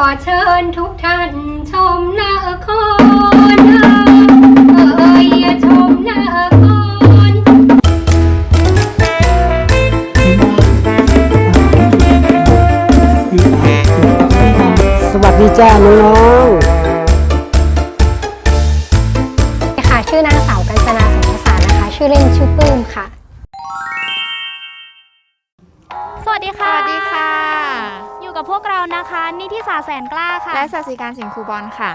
ขอเชิญทุกท่านชมนาครเอ่ยชมนาครสวัสดีจ้าน้องค่ะชื่อนางสาวกัญจนาสมภาษานะคะ ชื่อเล่นชื่อปื้มค่ะ สวัสดีค่ะ สวัสดีค่ะอยู่ กับพวกเรานะคะนิติศาสตร์แสนกล้าค่ะ และสัสิการสิงคูบอลค่ะ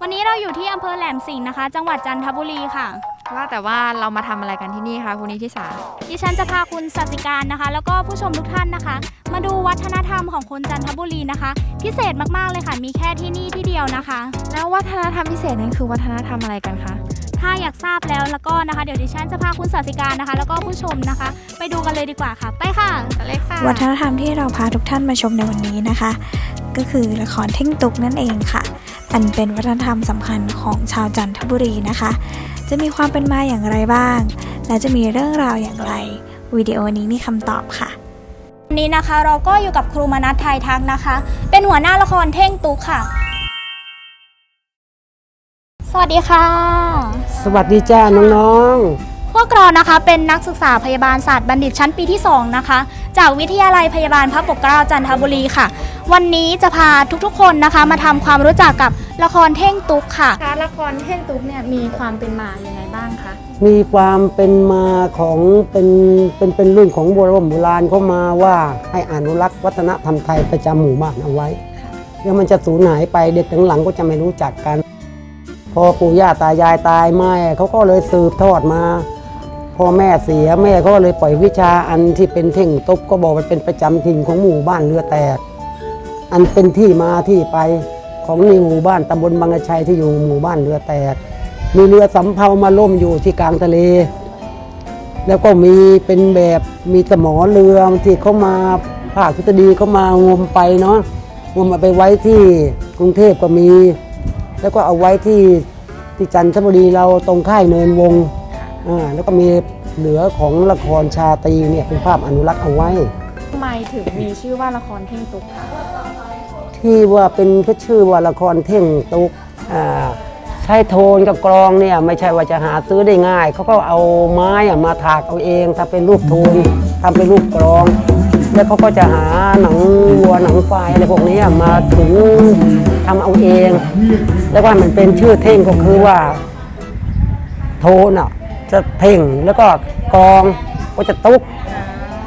วันนี้เราอยู่ที่อำเภอแหลมสิงห์นะคะ จังหวัดจันทบุรีค่ะ ว่าแต่ว่าเรามาทำอะไรกันที่นี่คะคุณนิติสาดิฉันจะพาคุณสัสิการนะคะ แล้วก็ผู้ชมทุกท่านนะคะ มาดูวัฒนธรรมของคนจันทบุรีนะคะ พิเศษมากๆเลยค่ะมีแค่ที่นี่ที่เดียวนะคะ แล้ววัฒนธรรมพิเศษนั้นคือวัฒนธรรมอะไรกันคะ ถ้าอยากทราบแล้วแล้วก็นะคะ เดี๋ยวดิฉันจะพาคุณสัสิการนะคะ แล้วก็ผู้ชมนะคะ ไปดูกันเลยดีกว่าค่ะ ไปค่ะเลยค่ะ วัฒนธรรมที่เราพาทุกท่านมาชมในวันนี้นะคะ ก็คือละครเท่งตุกนั่นเองค่ะอันเป็นวัฒนธรรมสำคัญของชาวจันทบุรีนะคะ จะมีความเป็นมาอย่างไรบ้าง และจะมีเรื่องราวอย่างไรวิดีโอนี้มีคำตอบค่ะวันนี้นะคะเราก็อยู่กับครูมนัทไทยทักนะคะ เป็นหัวหน้าละครเท่งตุกค่ะ สวัสดีค่ะๆสวัสดีจ้าน้องพวกเรานะคะเป็นนักศึกษาพยาบาลศาสตร์บัณฑิตชั้นปีที่ 2 นะคะ จากวิทยาลัยพยาบาลพระปกเกล้าจันทบุรีค่ะ วันนี้จะพาทุกๆ คนนะคะ มาทำความรู้จักกับละครเท่งตุกค่ะ คะละครเท่งตุ๊กเนี่ยมีความเป็นมาอย่างไงบ้างคะ ๆ มีความเป็นมาของเป็นเป็นเป็นรุ่นของโบราณโบราณเข้ามาว่าให้อนุรักษ์วัฒนธรรมไทยประจำหมู่บ้านเอาไว้เดี๋ยวมันจะสูญหายไปเด็กหลังๆก็จะไม่รู้จักกัน พอปู่ย่าตายายตายแม่เขาก็เลยสืบทอดมา พอแม่เสียแม่เขาก็เลยปล่อยวิชาอันที่เป็นเท่งตบก็บอกว่าเป็นประจำถิ่นของหมู่บ้านเรือแตก อันเป็นที่มาที่ไปของในหมู่บ้านตำบลบางกระชัยที่อยู่หมู่บ้านเรือแตก มีเรือสำเภามาล่มอยู่ที่กลางทะเล แล้วก็มีเป็นแบบมีสมอเรือที่เขามาภาคพิตดีเขามางมไปเนาะงมเอาไปไว้ที่กรุงเทพก็มี แล้วก็เอาไว้ที่ที่จันทบุรีเราตรงค่ายเนินวงอ่าแล้วก็มีเหลือของละครชาตรีเนี่ยเป็นภาพอนุรักษ์เอาไว้ทำไมถึงมีชื่อว่าละครเท่งตุ๊กคะที่ว่าเป็นก็ชื่อว่าละครเท่งตุกอ่าใช้โทนกับกลองเนี่ยไม่ใช่ว่าจะหาซื้อได้ง่าย เขาก็เอาไม้อะมาถากเอาเองทำเป็นรูปโทนทำเป็นรูปกลอง แล้วเขาก็จะหาหนังวัวหนังควายอะไรพวกนี้มาถึงทำเอาเอง แล้วว่ามันเป็นชื่อเท่งก็คือว่า โทนอะจะเท่งแล้วก็กองก็จะตุก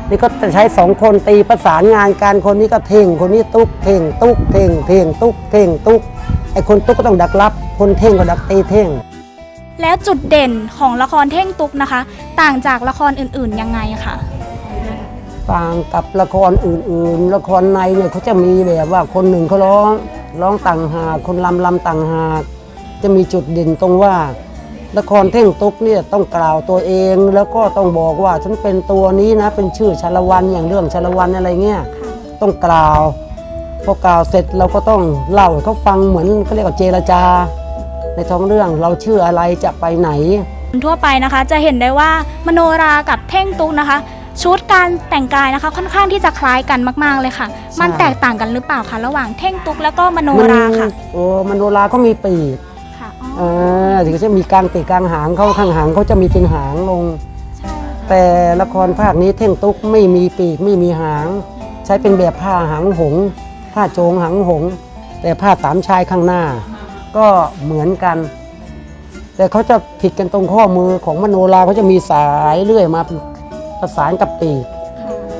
นี่ก็จะใช้สองคนตีประสานงานกันคนนี้ก็เท่ง คนนี้ตุกเท่งตุกเท่งเท่งตุกเท่งตุกไอ้คนตุกก็ต้องดักรับ คนเท่งก็ดักตีเท่ง แล้วจุดเด่นของละครเท่งตุกนะคะ ต่างจากละครอื่นๆยังไงคะ ต่างกับละครอื่นๆ ละครในเนี่ยเขาจะมีแบบว่าคนหนึ่งเขาร้องร้องต่างหากคนลำลำต่างหากจะมีจุดเด่นตรงว่า ละครเท่งตุกเนี่ยต้องกล่าวตัวเอง แล้วก็ต้องบอกว่าฉันเป็นตัวนี้นะเป็นชื่อชาละวันอย่างเรื่องชาละวันอะไรเงี้ยต้องกล่าวพอกล่าวเสร็จเราก็ต้องเล่าให้เขาฟังเหมือนเขาเรียกว่าเจรจา ในท้องเรื่องเราชื่ออะไรจะไปไหน ทั่วไปนะคะจะเห็นได้ว่ามโนรากับเท่งตุกนะคะ ชุดการแต่งกายนะคะค่อนข้างที่จะคล้ายกันมาก ๆเลยค่ะ มันแตกต่างกันหรือเปล่าคะระหว่างเท่งตุกแล้วก็มโนราค่ะโอ้มโนราก็มีปีกค่ะอ๋อเออถึงจะมีกลางปีกกลางหางเขาข้างหางเขาจะมีเป็นหางลง ใช่แต่ละครภาคนี้เท่งตุ๊กไม่มีปีกไม่มีหาง ใช้เป็นแบบผ้าหางหงส์ผ้าโจงหางหงส์แต่ผ้าสามชายข้างหน้า ก็เหมือนกัน แต่เขาจะผิดกันตรงข้อมือของมโนราเขาจะมีสายเลื่อยมาป ระสานกับปีก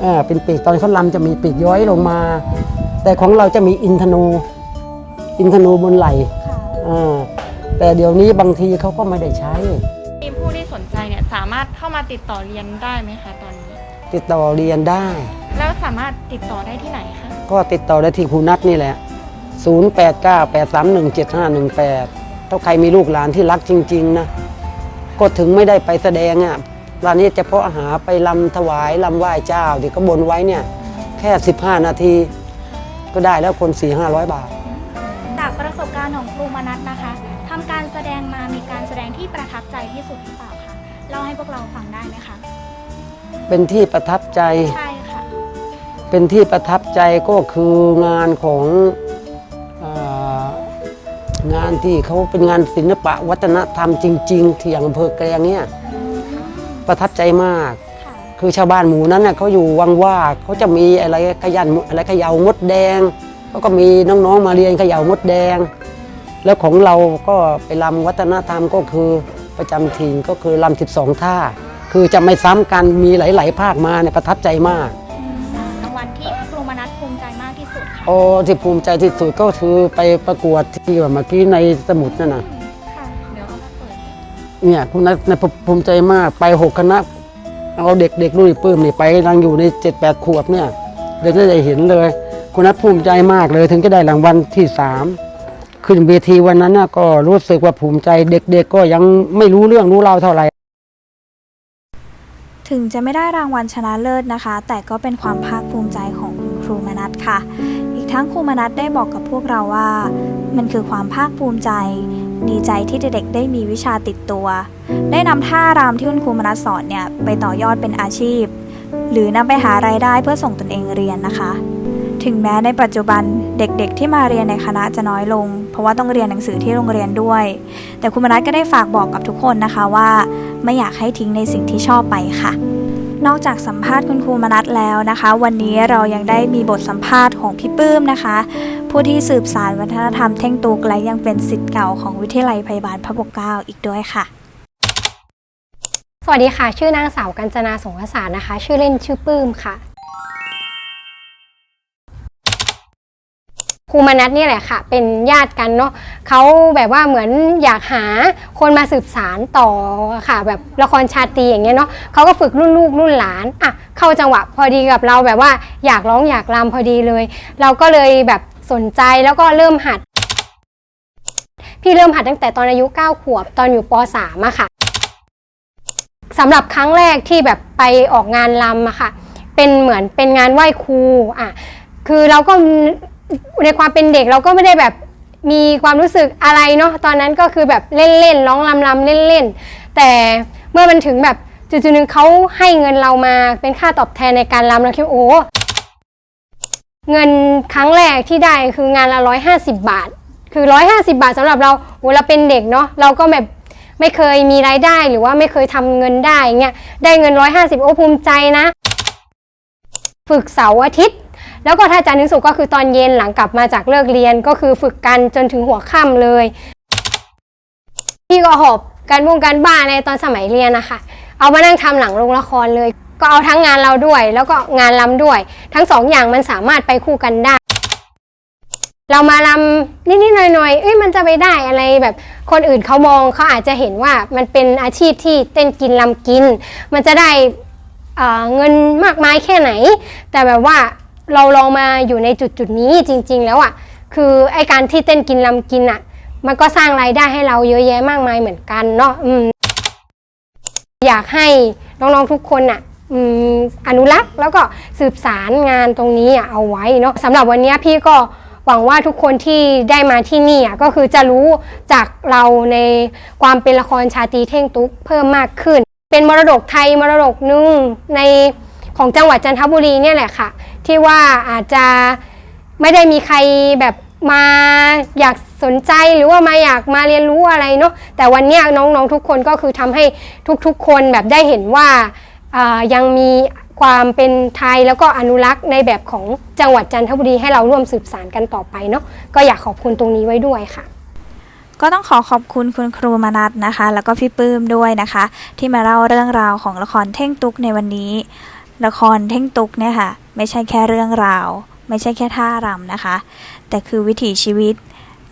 เออเป็นปีกตอนเขาลำจะมีปีกย้อยลงมา แต่ของเราจะมีอินทนู อินทนูบนไหล่เออแต่เดี๋ยวนี้บางทีเขาก็ไม่ได้ใช้ มีผู้ที่สนใจเนี่ยสามารถเข้ามาติดต่อเรียนได้ไหมคะตอนนี้ ติดต่อเรียนได้ แล้วสามารถติดต่อได้ที่ไหนคะก็ติดต่อได้ที่ครูนัทนี่แหละ 0898317518 ถ้าใครมีลูกหลานที่รักจริง ๆ นะ ก็ถึงไม่ได้ไปแสดงอะ ร้านนี้เฉพาะหาไปลำถวายลำไหว้เจ้าที่เขาบนไว้เนี่ยแค่ 15 นาที ก็ได้แล้วคน4-500บาท จากประสบการณ์ของครูมนัทนะคะทำการแสดงมามีการแสดงที่ประทับใจที่สุดหรือเปล่าคะเล่าให้พวกเราฟังได้ไหมคะเป็นที่ประทับใจใช่ค่ะเป็นที่ประทับใจก็คืองานของเอองานที่เขาเป็นงานศิลปะวัฒนธรรมจริง ๆ ที่อย่างอำเภอแกลงเนี่ย ประทับใจมาก คือชาวบ้านหมู่นั้นเน่ยเขาอยู่วังว่าเขาจะมีอะไรขยันอะไรเขย่ามดแดงเขาก็มีน้องๆมาเรียนเขย่ามดแดง แล้วของเราก็ไปรำวัฒนธรรมก็คือประจำถิ่นก็คือรำ12 ท่า คือจะไม่ซ้ำกันมีหลาย ๆ ภาคมาเนี่ยประทับใจมากรางวัลที่ครูมนัสภูมิใจมากที่สุดค่ะโอ้ที่ภูมิใจที่สุดก็คือไปประกวดที่แบบเมื่อกี้ในสมุดนั่นนะ เนี่ยคุณนัทในภูมิใจมากไปหกคณะเอาเด็กเด็กรุ่นปื้มนี่ไปกำลังอยู่ในเจ็ดแปดขวบเนี่ยเดี๋ยวจะได้เห็นเลย คุณนัทภูมิใจมากเลย ถึงจะได้รางวัลที่สามขึ้นเวทีวันนั้นน่ะก็รู้สึกว่าภูมิใจเด็กๆก็ยังไม่รู้เรื่องรู้ราวเท่าไหร่ถึงจะไม่ได้รางวัลชนะเลิศนะคะ แต่ก็เป็นความภาคภูมิใจของคุณครูมนัสค่ะ อีกทั้งครูมนัสได้บอกกับพวกเราว่า มันคือความภาคภูมิใจ ดีใจที่เด็กๆได้มีวิชาติดตัว ได้นำท่ารำที่คุณครูมนัสสอนเนี่ยไปต่อยอดเป็นอาชีพ หรือนำไปหารายได้เพื่อส่งตนเองเรียนนะคะ ถึงแม้ในปัจจุบันเด็กๆ ที่มาเรียนในคณะจะน้อยลง เพราะว่าต้องเรียนหนังสือที่โรงเรียนด้วย แต่คุณมนัสก็ได้ฝากบอกกับทุกคนนะคะว่า ไม่อยากให้ทิ้งในสิ่งที่ชอบไปค่ะ นอกจากสัมภาษณ์คุณครูมนัทแล้วนะคะ วันนี้เรายังได้มีบทสัมภาษณ์ของพี่ปื้มนะคะ ผู้ที่สืบสารวัฒนธรรมเท่งตูกและยังเป็นสิทธิ์เก่าของวิทยาลัยพยาบาลพระปกเกล้าอีกด้วยค่ะ สวัสดีค่ะ ชื่อนางสาวกัญจนาสงศาสตร์นะคะ ชื่อเล่นชื่อปื้มค่ะ ครูมนัทนี่แหละค่ะ เป็นญาติกันเนาะเขาแบบว่าเหมือนอยากหาคนมาสืบสารต่อค่ะ แบบละครชาตรีอย่างเงี้ยเนาะเขาก็ฝึกรุ่นลูกรุ่นหลานอะเข้าจังหวะพอดีกับเราแบบว่าอยากร้องอยากรำพอดีเลย เราก็เลยแบบสนใจแล้วก็เริ่มหัด พี่เริ่มหัดตั้งแต่ตอนอายุ 9 ขวบตอนอยู่ป .3 อะค่ะสำหรับครั้งแรกที่แบบไปออกงานลำอะค่ะ เป็นเหมือนเป็นงานไหว้ครูอะคือเราก็ ในความเป็นเด็กเราก็ไม่ได้แบบมีความรู้สึกอะไรเนาะตอนนั้นก็คือแบบเล่นๆร้องลำลำเล่นๆแต่เมื่อมันถึงแบบจุดๆหนึ่งเขาให้เงินเรามาเป็นค่าตอบแทนในการลำเราคิดโอ้เงินครั้งแรกที่ได้คืองานละร้อยห้าสิบบาท คือร้อยห้าสิบาทสำหรับเราโอ้เราเป็นเด็กเนาะเราก็แบบไม่เคยมีรายได้หรือว่าไม่เคยทำเงินได้เงี้ยได้เงินร้อยห้าสิบโอ้ภูมิใจนะ ฝึกเสาร์อาทิตย์ แล้วก็ถ้าจันทร์ถึงศุกร์ก็คือตอนเย็นหลังกลับมาจากเลิกเรียนก็คือฝึกกันจนถึงหัวค่ำเลย พี่ก็หอบการวงการบ้านในตอนสมัยเรียนนะคะ เอามานั่งทำหลังโรงละครเลย ก็เอาทั้งงานเราด้วย แล้วก็งานลำด้วย ทั้งสองอย่างมันสามารถไปคู่กันได้ เรามาลำนิดๆหน่อยๆเอ้ยมันจะไปได้อะไรแบบคนอื่นเขามองเขาอาจจะเห็นว่ามันเป็นอาชีพที่เต้นกินลำกิน มันจะได้เเงินมากมายแค่ไหน แต่แบบว่า เราลองมาอยู่ในจุดจุดนี้จริง ๆ แล้วอะ่ะคือไอการที่เต้นกินลำกินอะ่ะ มันก็สร้างรายได้ให้เราเยอะแยะมากมายเหมือนกันเนาะอืมอยากให้น้องๆทุกคนอะออนุรักษ์แล้วก็สืบสารงานตรงนี้อะเอาไว้เนาะสำหรับวันนี้พี่ก็หวังว่าทุกคนที่ได้มาที่นี่อะก็คือจะรู้จากเราในความเป็นละครชาตรีเท่งตุ๊กเพิ่มมากขึ้น เป็นมรดกไทยมรดกหนึ่งในของจังหวัดจันทบุรีเนี่ยแหละค่ะ ที่ว่าอาจจะไม่ได้มีใครแบบมาอยากสนใจหรือว่ามาอยากมาเรียนรู้อะไรเนาะแต่วันนี้น้องๆทุกคนก็คือทำให้ทุกๆ คนแบบได้เห็นว่าอ่ายังมีความเป็นไทยแล้วก็อนุรักษ์ในแบบของจังหวัดจันทบุรีให้เราร่วมสืบสานกันต่อไปเนาะก็อยากขอบคุณตรงนี้ไว้ด้วยค่ะ ก็ต้องขอขอบคุณคุณครูมนัทนะคะ แล้วก็พี่ปื้มด้วยนะคะ ที่มาเล่าเรื่องราวของละครเท่งตุกในวันนี้ ละครเท่งตุกเนี่ยค่ะ ไม่ใช่แค่เรื่องราว ไม่ใช่แค่ท่ารำนะคะ แต่คือวิถีชีวิต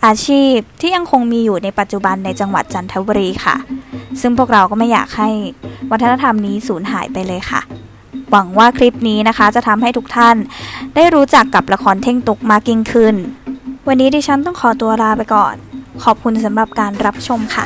อาชีพที่ยังคงมีอยู่ในปัจจุบันในจังหวัดจันทบุรีค่ะ ซึ่งพวกเราก็ไม่อยากให้วัฒนธรรมนี้สูญหายไปเลยค่ะ หวังว่าคลิปนี้นะคะ จะทำให้ทุกท่าน ได้รู้จักกับละครเท่งตุกมากยิ่งขึ้น วันนี้ดิฉันต้องขอตัวลาไปก่อน ขอบคุณสำหรับการรับชมค่ะ